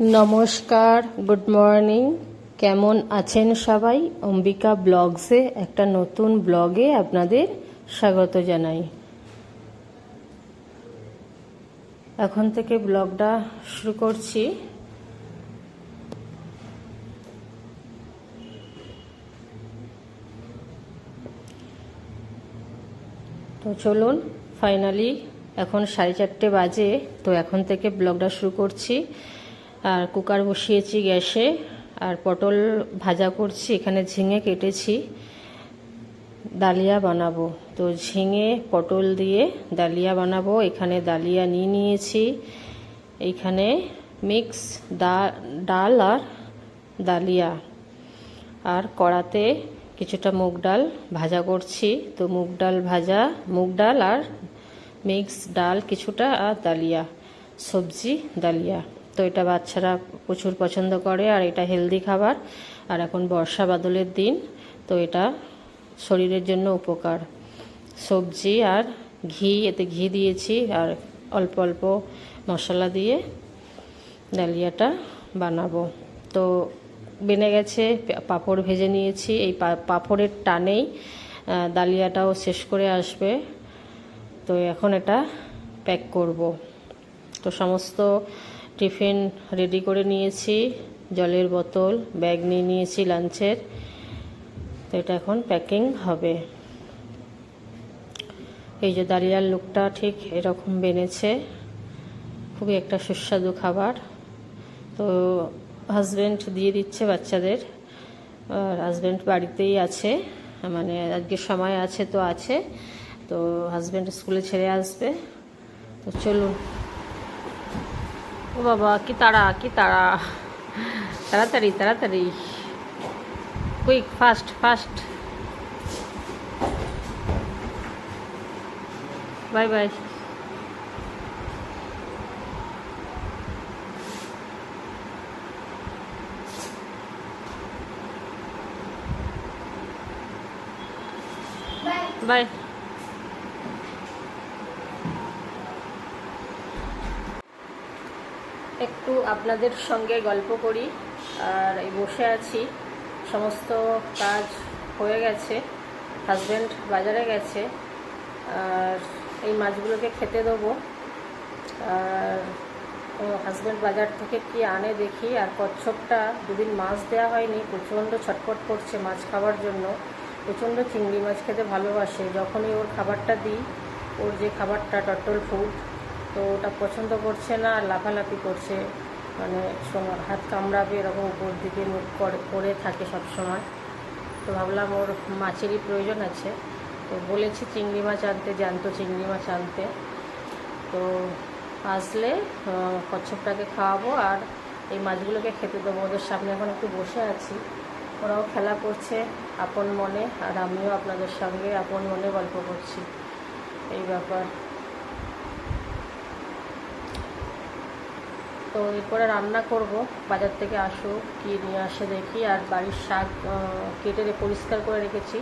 নমস্কার, good morning. কেমন আছেন সবাই? অম্বিকা ব্লগসে একটা নতুন ব্লগে আপনাদের স্বাগত জানাই। এখন থেকে ব্লগটা শুরু করছি। তো চলুন, ফাইনালি এখন সাড়ে চারটে বাজে, তো এখন থেকে ব্লগটা শুরু করছি। আর কুকার বসিয়েছি গ্যাসে আর পটল ভাজা করছি, এখানে ঝিঙে কেটেছি। ডালিয়া বানাবো। তো ঝিঙে, পটল দিয়ে ডালিয়া বানাবো। এখানে ডালিয়া নিয়ে নিয়েছি। এইখানে মিক্স ডাল আর ডালিয়া। আর কড়াতে কিছুটা মুগ ডাল ভাজা করছি। তো মুগ ডাল ভাজা, মুগ ডাল আর মিক্স ডাল কিছুটা আর ডালিয়া, সবজি, ডালিয়া। তো এটা বাচ্চারা প্রচুর পছন্দ করে, আর এটা হেলদি খাবার। আর এখন বর্ষা বাদলের দিন, তো এটা শরীরের জন্য উপকার। সবজি আর ঘি, এতে ঘি দিয়েছি, আর অল্প অল্প মশলা দিয়ে ডালিয়াটা বানাবো। তো বেনে গেছে, পাঁপড় ভেজে নিয়েছি, এই পাঁপড়ের টানেই ডালিয়াটাও শেষ করে আসবে। তো এখন এটা প্যাক করব। তো সমস্ত টিফিন রেডি করে নিয়েছি, জলের বোতল, ব্যাগ নিয়ে নিয়েছি লাঞ্চের। তো এটা এখন প্যাকিং হবে। এই যে দালিয়ার লুকটা ঠিক এরকম বেনেছে, খুবই একটা সুস্বাদু খাবার। তো হাজব্যান্ড দিয়ে দিচ্ছে বাচ্চাদের, আর হাজব্যান্ড বাড়িতেই আছে মানে আজকে সময় আছে তো আছে। তো হাজব্যান্ড স্কুলে ছেড়ে আসবে। তো চলুন। ও বাবা কি তাড়া কি তাড়া তাড়াতাড়ি তাড়াতাড়ি quick fast fast bye bye bye আপনাদের সঙ্গে গল্প করি। আর এই বসে আছি। সমস্ত কাজ হয়ে গেছে। হাজব্যান্ড বাজারে গেছে। আর এই মাছগুলোকে খেতে দেবো। আর হাজব্যান্ড বাজার থেকে কি আনে দেখি। আর কচ্ছপটা দুদিন মাছ দেওয়া হয়নি। প্রচণ্ড ছটপট করছে মাছ খাওয়ার জন্য। প্রচণ্ড চিংড়ি মাছ খেতে ভালোবাসে। যখনই ওর খাবারটা দিই, ওর যে খাবারটা টটল ফুড তো ওটা পছন্দ করছে না, আর লাফালাফি করছে। মানে সময়, হাত কামড়াবে এরকম উপর দিকে মুখ করে থাকে সব সময়। তো ভাবলাম ওর মাছেরই প্রয়োজন আছে। তো বলেছি চিংড়ি মাছ আনতে, জ্যান্ত চিংড়ি মাছ আনতে। তো আসলে কচ্ছপটাকে খাওয়াবো আর এই মাছগুলোকে খেতে দেবো। ওদের সামনে এখন একটু বসে আছি। ওরাও খেলা করছে আপন মনে, আর আমিও আপনাদের সঙ্গে আপন মনে গল্প করছি। এই ব্যাপার। তো এরপরে রান্না করব। বাজার থেকে আসো কি নিয়ে আসে দেখি। আর বাড়ির শাক কেটে পরিষ্কার করে রেখেছি।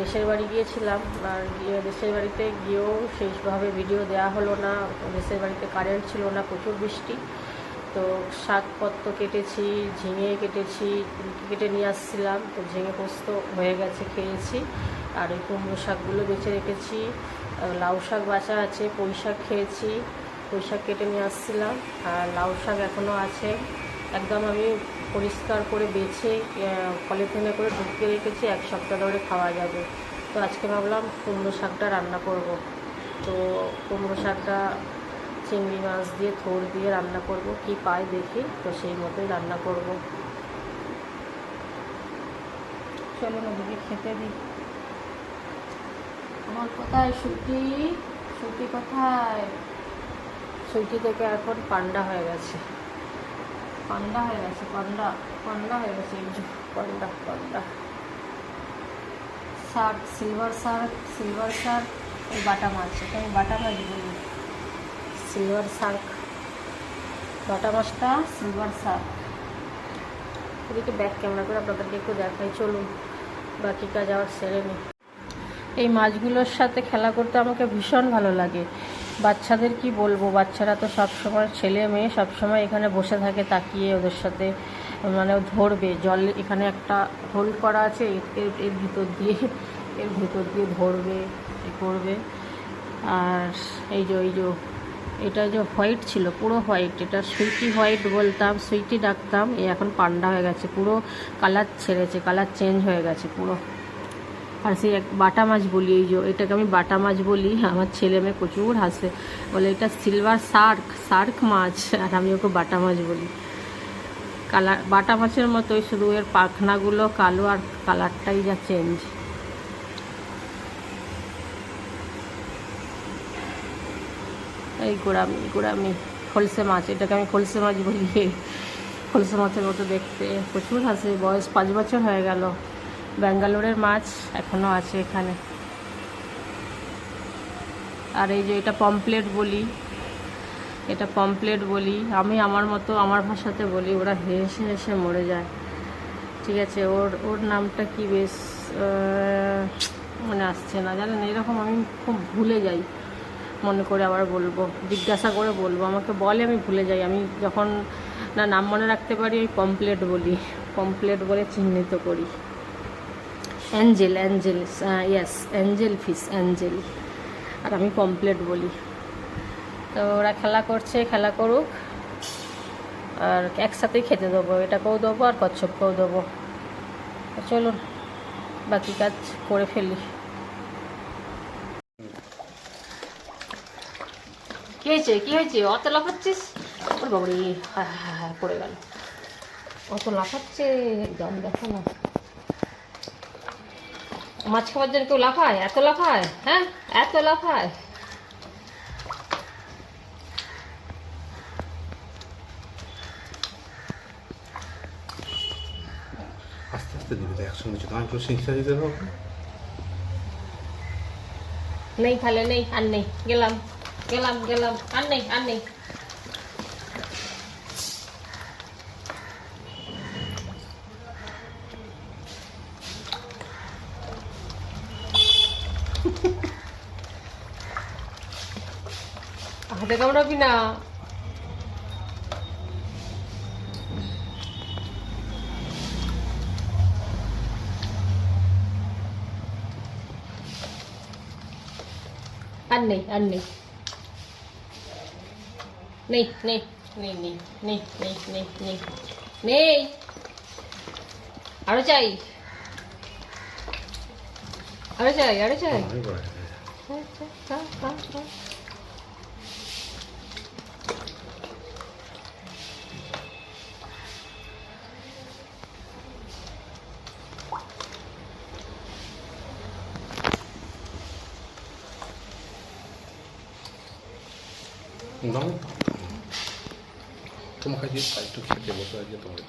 দেশের বাড়ি গিয়েছিলাম, আর গিয়ে দেশের বাড়িতে গিয়েও শেষভাবে ভিডিও দেওয়া হলো না। দেশের বাড়িতে কারেন্ট ছিল না, প্রচুর বৃষ্টি। তো শাকপত্র কেটেছি, ঝিঙে কেটেছি, কেটে নিয়ে আসছিলাম। তো ঝিঙে পোস্ত হয়ে গেছে, খেয়েছি। আর ওই কুমড়ো শাকগুলো বেছে রেখেছি। লাউ শাক বাছা আছে, পুঁই শাক খেয়েছি। পুঁই শাক কেটে নিয়ে আসছিলাম আর লাউ শাক এখনও আছে। একদম আমি পরিষ্কার করে বেছে পলিথিনে করে ঢুকিয়ে রেখেছি, এক সপ্তাহ ধরে খাওয়া যাবে। তো আজকে ভাবলাম কুমড়ো শাকটা রান্না করব। তো কুমড়ো শাকটা চিংড়ি মাছ দিয়ে, থোড় দিয়ে রান্না করব, কি পাই দেখি, তো সেই মতোই রান্না করব। চলো নদীকে খেতে দিই। আমার কোথায় সুটি? সুটি কোথায়? সুইটি থেকে এখন পান্ডা হয়ে গেছে। পান্ডা হয়ে গেছে, পান্ডা পান্ডা হয়ে গেছে, এই panda panda. Shark silver shark silver shark ওই বাটা মাছ, এটা আমি বাটা মাছ বলি। সিলভার শার্ক বাটা মাছটা সিলভার শার্ক এদিকে ব্যাক ক্যামেরা করে আপনাদেরকে একটু দেখাই, চলুন। বাকি কাজ আবার সেরে নিই এই মাছগুলোর সাথে খেলা করতে আমাকে ভীষণ ভালো লাগে। বাচ্চাদের কি বলব? বাচ্চারা তো সবসময় ছেলে মেয়ে সবসময় এখানে বসে থাকে, তাকিয়ে ওদের সাথে মানে ধরবে। জল এখানে একটা হোল করা আছে, এর- এর এর ভিতর দিয়ে, এর ভিতর দিয়ে ধরবে, এ করবে। আর এই যে এই যে, এটা যে হোয়াইট ছিল, পুরো হোয়াইট। এটা সুইটি হোয়াইট বলতাম, সুইটি ডাকতাম, এ এখন পান্ডা হয়ে গেছে, পুরো কালার ছেড়েছে, কালার চেঞ্জ হয়ে গেছে, পুরো। আর সেই এক বাটা মাছ বলি, এই যে এটাকে আমি বাটা মাছ বলি, আমার ছেলে মেয়ে প্রচুর হাসে। বলে, এটা সিলভার শার্ক শার্ক মাছ। আর আমি ওকে বাটা মাছ বলি। কালার, বাটা মাছের মতোই শুধু এর পাখনাগুলো কালো আর কালারটাই যা চেঞ্জ এই গোড়ামি গোড়ামি, খলসে মাছ, এটাকে আমি খলসে মাছ বলি। খলসে মাছের মতো দেখতে। প্রচুর হাসে, বয়স পাঁচ বছর হয়ে গেল। ব্যাঙ্গালোরের মাছ এখনও আছে এখানে। আর এই যে এটা পমপ্লেট বলি, এটা পমপ্লেট বলি, আমি আমার মতো আমার ভাষাতে বলি, ওরা হেসে হেসে মরে যায়। ঠিক আছে, ওর ওর নামটা কি বেশ মনে আসছে না। জানেন, এরকম আমি খুব ভুলে যাই, মনে করে আবার বলব, জিজ্ঞাসা করে বলব। আমাকে বলে, আমি ভুলে যাই। আমি যখন না, নাম মনে রাখতে পারি, ওই পমপ্লেট বলি পমপ্লেট বলে চিহ্নিত করি। Angel angel yes angel fish angel আর আমি পমপ্লেট বলি। তো ওরা খেলা করছে, খেলা করুক। আর একসাথেই খেতে দেবো, এটাকেও দেবো আর কচ্ছপকেও দেবো। চলুন, বাকি কাজ করে ফেলি। কি হয়েছে কি হয়েছে? অত লাফাচ্ছিস? ওর হ্যাঁ হ্যাঁ হ্যাঁ পড়ে গেল। অত লাফাচ্ছে, একদম দেখো না। মাছ খাবার জন্য কেউ লাফায়? এত লাফায়? হ্যাঁ? এত লাফায়? আস্তে আস্তে দিবি তো একসঙ্গে কিছু আমি একটু শিক্ষা দিতে হবে। নেই তাহলে নেই আর নেই। গেলাম গেলাম গেলাম আর নেই আর নেই। হাতে কামড়াবি না? আর নেই আর নেই। নেই নেই নেই নেই নেই নেই নেই নেই নেই। আরও চাই। আরও চাই আরও চাই। আমি করে খা, খা, খা। দাও তোমাকে যে একটু খেতে বসে আছে তোমার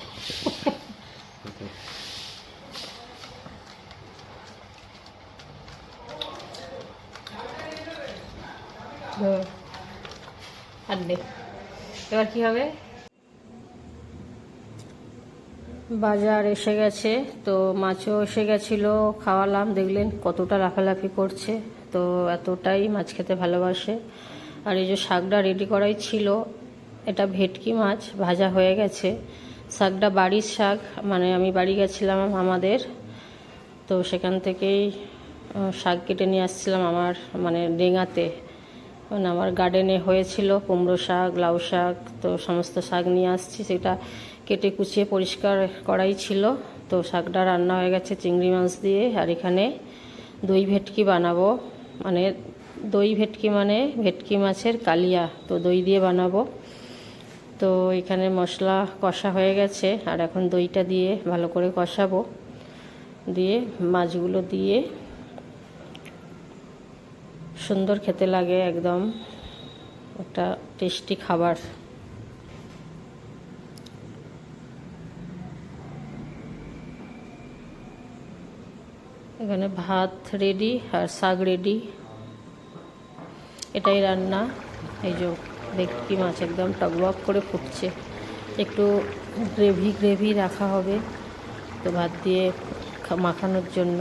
হুম। আর নেই এবার কি হবে বাজার এসে গেছে তো মাছও এসে গেছিল খাওয়ালাম দেখলেন কতটা লাফালাফি করছে তো এতটাই মাছ খেতে ভালোবাসে আর এই যে শাকটা রেডি করাই ছিল, এটা ভেটকি মাছ, ভাজা হয়ে গেছে। শাকটা বাড়ির শাক মানে আমি বাড়ি গেছিলাম আমাদের, তো সেখান থেকেই শাক কেটে নিয়ে আসছিলাম আমার মানে ডেঙাতে মানে আমার গার্ডেনে হয়েছিল কুমড়ো শাক, লাউ শাক, তো সমস্ত শাক নিয়ে আসছি। সেটা কেটে কুচিয়ে পরিষ্কার করাই ছিল। তো শাকটা রান্না হয়ে গেছে চিংড়ি মাছ দিয়ে, আর এখানে দই ভেটকি বানাবো। মানে দই ভেটকি মানে ভেটকি মাছের কালিয়া, তো দই দিয়ে বানাবো। তো এখানে মশলা কষা হয়ে গেছে, আর এখন দইটা দিয়ে ভালো করে কষাবো। দিয়ে মাছগুলো দিয়ে সুন্দর খেতে লাগে একদম, একটা টেস্টি খাবার। এখানে ভাত রেডি আর শাক রেডি এটাই রান্না। এই যে ভেটকি মাছ একদম টকবক করে ফুটছে। একটু গ্রেভি গ্রেভি রাখা হবে তো ভাত দিয়ে মাখানোর জন্য।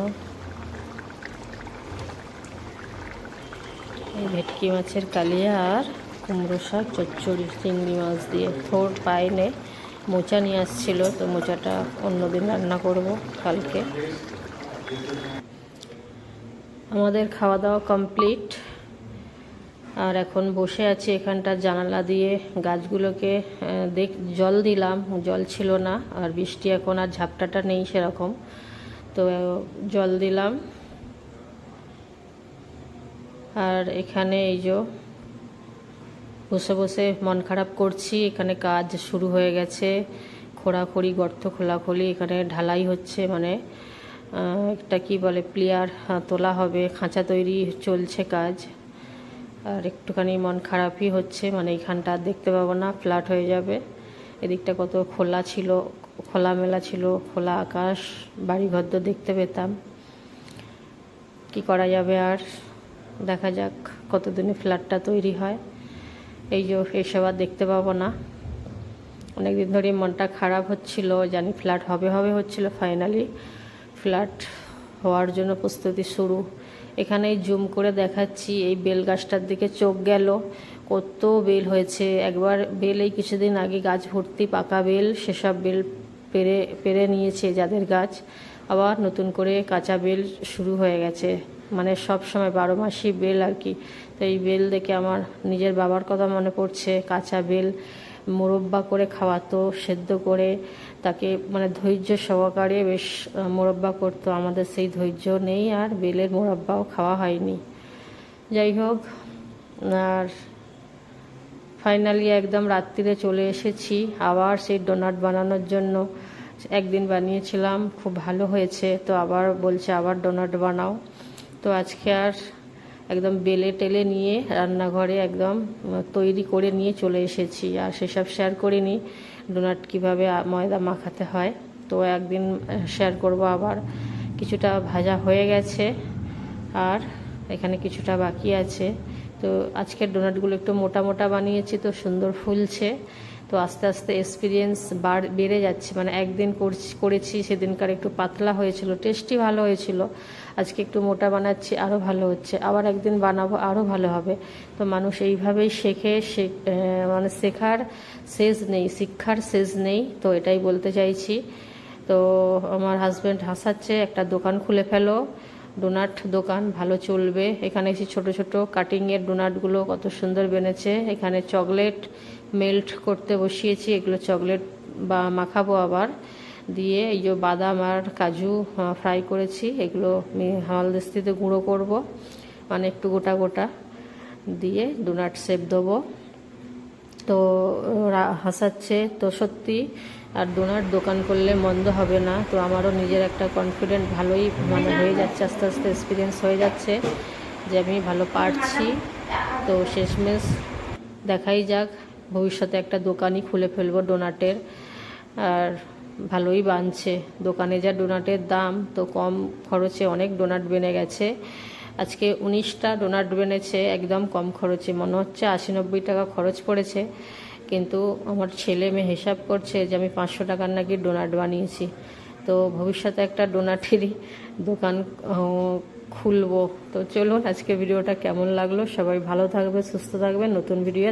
এই ভেটকি মাছের কালিয়া আর কুমড়ো শাক, চচ্চড়ি, চিংড়ি মাছ দিয়ে। থোর পায়নে মোচা নিয়ে আসছিল, তো মোচাটা অন্যদিন রান্না করব কালকে। আমাদের খাওয়া দাওয়া কমপ্লিট। আর এখন বসে আছি এখানটা জানালা দিয়ে গাছগুলোকে দেখ, জল দিলাম, জল ছিল না, আর বৃষ্টি এখন আর ঝাপটাটা নেই সেরকম। তো, জল দিলাম। আর এখানে এই যে বসে বসে মন খারাপ করছি, এখানে কাজ শুরু হয়ে গেছে, খোঁড়াখড়ি, গর্ত খোলাখুলি, এখানে ঢালাই হচ্ছে মানে একটা কি বলে, প্লেয়ার তোলা হবে, খাঁচা তৈরি চলছে কাজ। আর একটুখানি মন খারাপই হচ্ছে মানে এইখানটা আর দেখতে পাবো না, ফ্ল্যাট হয়ে যাবে। এদিকটা কত খোলা ছিল, খোলামেলা ছিল, খোলা আকাশ, বাড়িঘর তো দেখতে পেতাম। কি করা যাবে আর? দেখা যাক, কতদিনে ফ্ল্যাটটা তৈরি হয়। এই যে, এসব আর দেখতে পাবো না। অনেকদিন ধরে মনটা খারাপ হচ্ছিল, জানি ফ্ল্যাট হবে হবে হচ্ছিল, ফাইনালি ফ্ল্যাট হওয়ার জন্য প্রস্তুতি শুরু। এখানে জুম করে দেখাচ্ছি, এই বেল গাছটার দিকে চোখ গেল। কত বেল হয়েছে। একবার বেল এই কিছুদিন আগে গাছ ভর্তি পাকা বেল, সেসব বেল পেরে পেরে নিয়েছে যাদের গাছ। আবার নতুন করে কাঁচা বেল শুরু হয়ে গেছে। মানে সব সময় বারো মাসি বেল আর কি। তো এই বেল দেখে আমার নিজের বাবার কথা মনে পড়ছে। কাঁচা বেল মোরব্বা করে খাওয়াতো, সেদ্ধ করে তাকে মানে ধৈর্য সহকারে বেশ মোরব্বা করতো। আমাদের সেই ধৈর্য নেই আর বেলের মোরব্বাও খাওয়া হয়নি। যাই হোক, আর ফাইনালি একদম রাত্রিরে চলে এসেছি। আবার সেই ডোনাট বানানোর জন্য একদিন বানিয়েছিলাম। খুব ভালো হয়েছে। তো আবার বলছে আবার ডোনাট বানাও। তো আজকে আর একদম বেলে টেলে নিয়ে রান্নাঘরে একদম তৈরি করে নিয়ে চলে এসেছি। আর সেসব শেয়ার করিনি। ডোনাট কীভাবে ময়দা মাখাতে হয়, তো একদিন শেয়ার করব আবার। কিছুটা ভাজা হয়ে গেছে, আর এখানে কিছুটা বাকি আছে। তো আজকের ডোনাটগুলো একটু মোটা মোটা বানিয়েছি, তো সুন্দর ফুলছে। তো আস্তে আস্তে এক্সপিরিয়েন্স বার, বেড়ে যাচ্ছে। মানে একদিন করছি, করেছি, সেদিনকার একটু পাতলা হয়েছিল টেস্টি ভালো হয়েছিল। আজকে একটু মোটা বানাচ্ছি আরও ভালো হচ্ছে। আবার একদিন বানাবো আরও ভালো হবে। তো মানুষ এইভাবেই শেখে মানে শেখার শেষ নেই, শিক্ষার শেষ নেই। তো এটাই বলতে চাইছি। তো আমার হাজব্যান্ড হাসাচ্ছে, একটা দোকান খুলে ফেলো ডোনাট দোকান, ভালো চলবে। এখানে এসে ছোট ছোট কাটিংয়ের ডোনাটগুলো কত সুন্দর বেনেছে। এখানে চকলেট মেল্ট করতে বসিয়েছি, এগুলো চকলেট বা মাখাবো আবার। দিয়ে এই যে বাদাম আর কাজু ফ্রাই করেছি। এগুলো আমি হামালদিস্তিতে গুঁড়ো করব মানে একটু গোটা গোটা। দিয়ে ডোনাট শেপ দেবো। তো হাসাচ্ছে। তো সত্যি, আর ডোনার দোকান করলে মন্দ হবে না। তো আমারও নিজের একটা কনফিডেন্ট ভালোই মানে হয়ে যাচ্ছে, আস্তে আস্তে এক্সপিরিয়েন্স হয়ে যাচ্ছে যে আমি ভালো পারছি। তো শেষমেশ দেখাই যাক, ভবিষ্যতে একটা দোকানই খুলে ফেলব ডোনাটের আর ভালোই বানছে। দোকানে যা ডোনাটের দাম, তো কম খরচে অনেক ডোনাট বেনে গেছে। আজকে উনিশটা ডোনাট বেনেছে, একদম কম খরচে। মনে হচ্ছে আশি নব্বই টাকা খরচ পড়েছে। কিন্তু আমার ছেলে মেয়ে হিসাব করছে যে আমি পাঁচশো টাকার নাকি ডোনাট বানিয়েছি। তো ভবিষ্যতে একটা ডোনাটেরই দোকান খুলবো। তো চলুন আজকে ভিডিওটা কেমন লাগল? সবাই ভালো থাকবে, সুস্থ থাকবে। নতুন ভিডিও